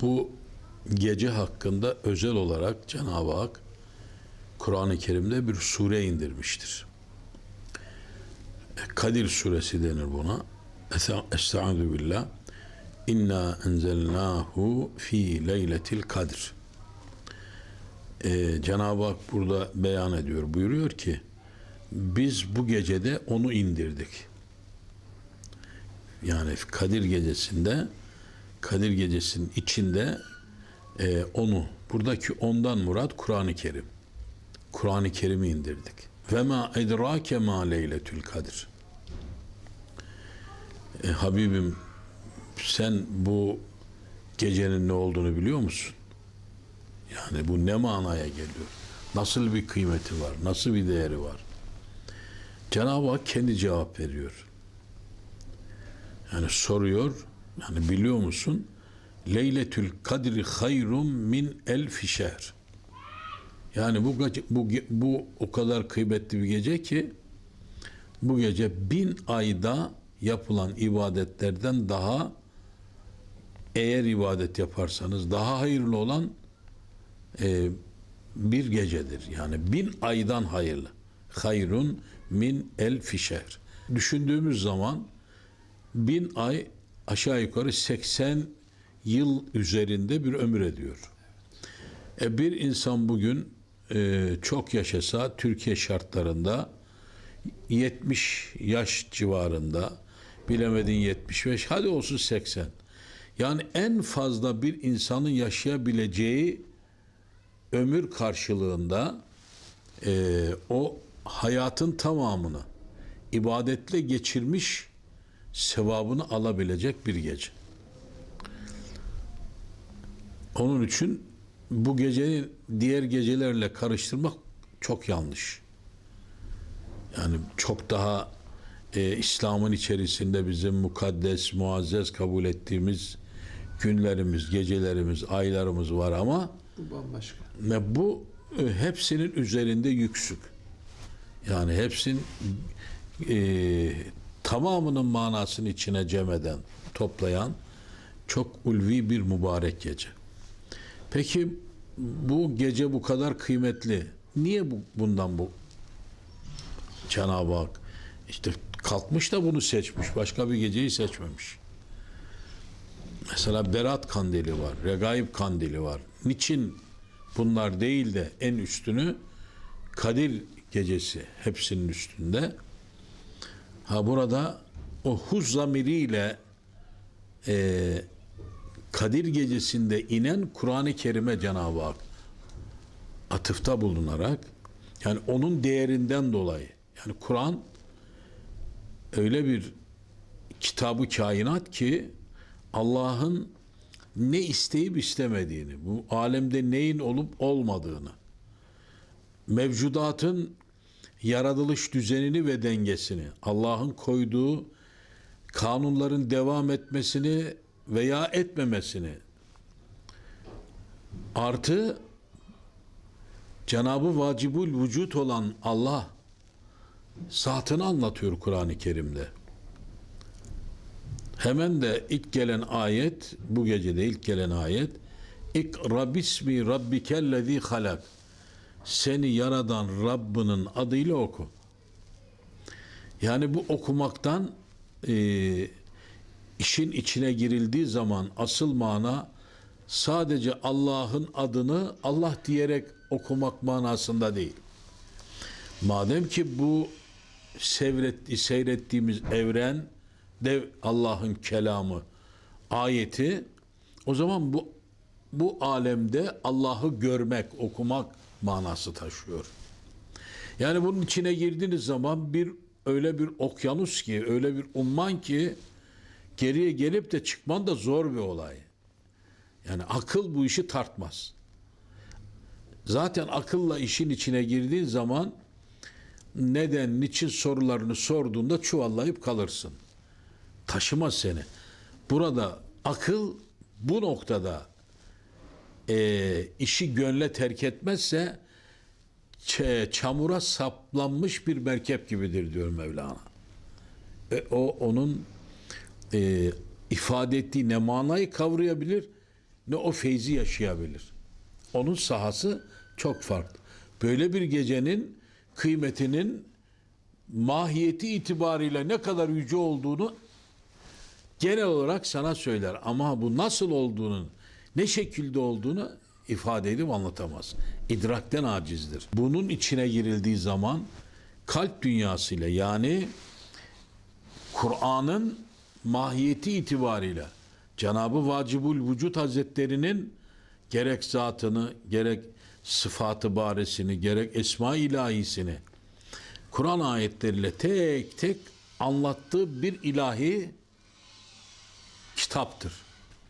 Bu gece hakkında özel olarak Cenab-ı Hak Kur'an-ı Kerim'de bir sure indirmiştir. Kadir suresi denir buna. Estaizu billah. İnna enzelnahu fi leyletil kadir. Ee, Cenab-ı Hak burada beyan ediyor. Buyuruyor ki biz bu gecede onu indirdik. Yani Kadir gecesinde Kadir gecesinin içinde e, onu buradaki ondan murat Kur'an-ı Kerim. Kur'an-ı Kerim'i indirdik. Ve ma edrake ma leyletül kadir. E, Habibim sen bu gecenin ne olduğunu biliyor musun? Yani bu ne manaya geliyor? Nasıl bir kıymeti var? Nasıl bir değeri var? Cenab-ı Hak kendi cevap veriyor. Yani soruyor, yani biliyor musun? Leyletül kadri hayrun min elfi şehr. Yani bu, bu, bu o kadar kıymetli bir gece ki bu gece bin ayda yapılan ibadetlerden daha eğer ibadet yaparsanız daha hayırlı olan e, bir gecedir. Yani bin aydan hayırlı. Hayrun min el fişer. Düşündüğümüz zaman bin ay aşağı yukarı 80 yıl üzerinde bir ömür ediyor. E, bir insan bugün e, çok yaşasa Türkiye şartlarında 70 yaş civarında bilemedin 75 hadi olsun 80. Yani en fazla bir insanın yaşayabileceği ömür karşılığında e, o hayatın tamamını ibadetle geçirmiş sevabını alabilecek bir gece. Onun için bu geceyi diğer gecelerle karıştırmak çok yanlış. Yani çok daha e, İslam'ın içerisinde bizim mukaddes, muazzez kabul ettiğimiz günlerimiz, gecelerimiz, aylarımız var ama Bu bambaşka. ve bu e, hepsinin üzerinde yüksük. Yani hepsinin e, tamamının manasını içine cem eden, toplayan çok ulvi bir mübarek gece. Peki bu gece bu kadar kıymetli. Niye bu, bundan bu Cenab-ı Hak işte kalkmış da bunu seçmiş. Başka bir geceyi seçmemiş. Mesela Berat kandili var, Regaib kandili var. Niçin bunlar değil de en üstünü Kadir gecesi hepsinin üstünde. Ha burada o huz zamiriyle e, Kadir gecesinde inen Kur'an-ı Kerim'e Cenab-ı Hak atıfta bulunarak yani onun değerinden dolayı yani Kur'an öyle bir kitabı kainat ki Allah'ın ne isteyip istemediğini, bu alemde neyin olup olmadığını, mevcudatın yaratılış düzenini ve dengesini, Allah'ın koyduğu kanunların devam etmesini veya etmemesini, artı Cenabı vacibul vücut olan Allah zatını anlatıyor Kur'an-ı Kerim'de. Hemen de ilk gelen ayet, bu gecede ilk gelen ayet, İkra bismi rabbikellezi halak. Seni yaradan Rabbinin adıyla oku. Yani bu okumaktan e, işin içine girildiği zaman asıl mana sadece Allah'ın adını Allah diyerek okumak manasında değil. Madem ki bu seyretti, seyrettiğimiz evren de Allah'ın kelamı, ayeti o zaman bu bu alemde Allah'ı görmek, okumak manası taşıyor. Yani bunun içine girdiğiniz zaman bir öyle bir okyanus ki, öyle bir umman ki geriye gelip de çıkman da zor bir olay. Yani akıl bu işi tartmaz. Zaten akılla işin içine girdiğin zaman neden, niçin sorularını sorduğunda çuvallayıp kalırsın. Taşımaz seni. Burada akıl bu noktada e, işi gönle terk etmezse çamura saplanmış bir merkep gibidir diyor Mevlana. E, o onun e, ifade ettiği ne manayı kavrayabilir ne o feyzi yaşayabilir. Onun sahası çok farklı. Böyle bir gecenin kıymetinin mahiyeti itibariyle ne kadar yüce olduğunu genel olarak sana söyler. Ama bu nasıl olduğunun, ne şekilde olduğunu ifade edip anlatamaz. İdrakten acizdir. Bunun içine girildiği zaman kalp dünyasıyla yani Kur'an'ın mahiyeti itibariyle Cenab-ı Vacibul Vücut Hazretleri'nin gerek zatını, gerek sıfatı baresini, gerek esma ilahisini Kur'an ayetleriyle tek tek anlattığı bir ilahi kitaptır.